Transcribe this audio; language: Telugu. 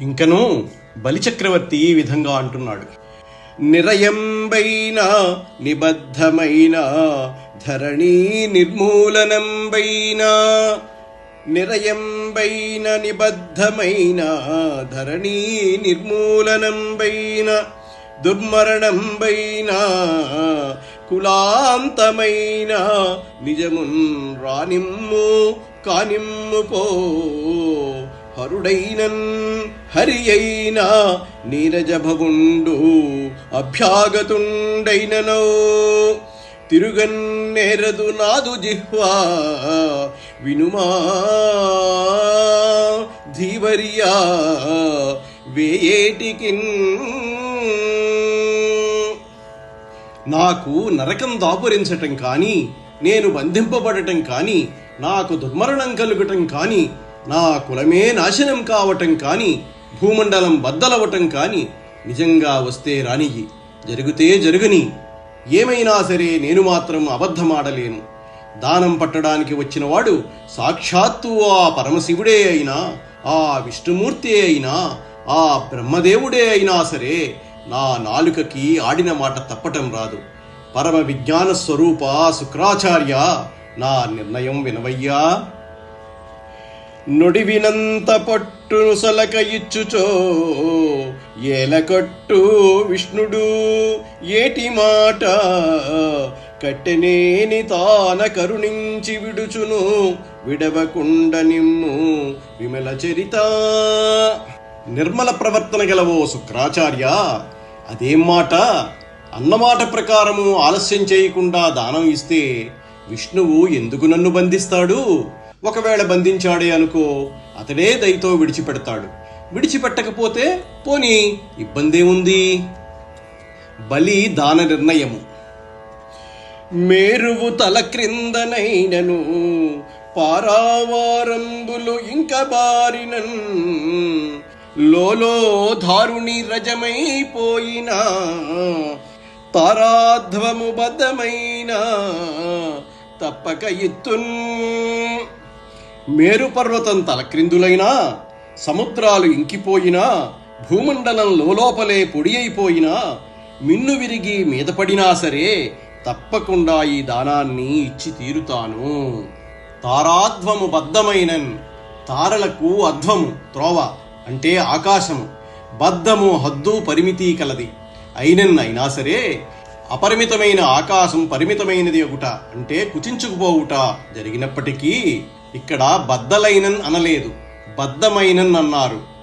ఇంకను బలిచక్రవర్తి ఈ విధంగా అంటున్నాడు. నిరయంబైన నిబద్ధమైన ధరణి నిర్మూలనంబైన నిరయంబైన నిబద్ధమైన ధరణి నిర్మూలనంబైన దుర్మరణంబైన కులాంతమైన నిజమున్ రానిమ్ము కానిమ్ము పో హరుడైనన్ హరి అయిన నీరజభవుండు అభ్యాగతుండైననో. తిరుగన్నేరదు నాదు జిహ్వా వినుమా. ధీవరియా వేయేటికిన్. నాకు నరకం దాపురించటం కానీ నేను బంధింపబడటం కానీ నాకు దుర్మరణం కలుగటం కానీ నా కులమే నాశనం కావటం కానీ భూమండలం బద్దలవటం కానీ నిజంగా వస్తే రానియ్యి. జరిగితే జరుగుని. ఏమైనా సరే నేను మాత్రం అబద్ధమాడలేను. దానం పట్టడానికి వచ్చినవాడు సాక్షాత్తు ఆ పరమశివుడే అయినా ఆ విష్ణుమూర్తి అయినా ఆ బ్రహ్మదేవుడే అయినా సరే నా నాలుకకి ఆడిన మాట తప్పటం రాదు. పరమ విజ్ఞాన స్వరూప శుక్రాచార్య నా నిర్ణయం వినవయ్యా. నుడివినంత పట్టును సలక ఇచ్చుచో ఏలకట్టు విష్ణుడు ఏటి మాట? కట్టెనేని తాన కరుణించి విడుచును విడవకుండ నిమ్ము విమల చరిత. నిర్మల ప్రవర్తన గలవో శుక్రాచార్య అదేం మాట అన్నమాట ప్రకారము ఆలస్యం చేయకుండా దానం ఇస్తే విష్ణువు ఎందుకు నన్ను బంధిస్తాడు? ఒకవేళ బంధించాడే అనుకో అతడే దయతో విడిచిపెడతాడు. విడిచిపెట్టకపోతే పోనీ ఇబ్బందేముంది బలి దాన నిర్ణయము. మేరువు తల క్రిందనైనను పారావారంబులు ఇంక బారినన్. లోలో దారుణి రజమైపోయిన తారాధ్వము బద్ధమైన తప్పక ఇత్తున్ మేరుపర్వతం తలక్రిందులైనా సముద్రాలు ఇంకిపోయినా భూమండలం లోపలే పొడి అయిపోయినా మిన్ను విరిగి మీద పడినా సరే తప్పకుండా ఈ దానాన్ని ఇచ్చి తీరుతాను. తారాధ్వము బద్ధమైనన్ తారలకు అధ్వము త్రోవ అంటే ఆకాశము. బద్ధము హద్దు పరిమితి కలది. అయినన్ అయినా సరే అపరిమితమైన ఆకాశం పరిమితమైనది ఒకట అంటే కుచించుకుపోవుట జరిగినప్పటికీ ఇక్కడ బద్దలైనన్ అనలేదు బద్దమైనన్ అన్నారు.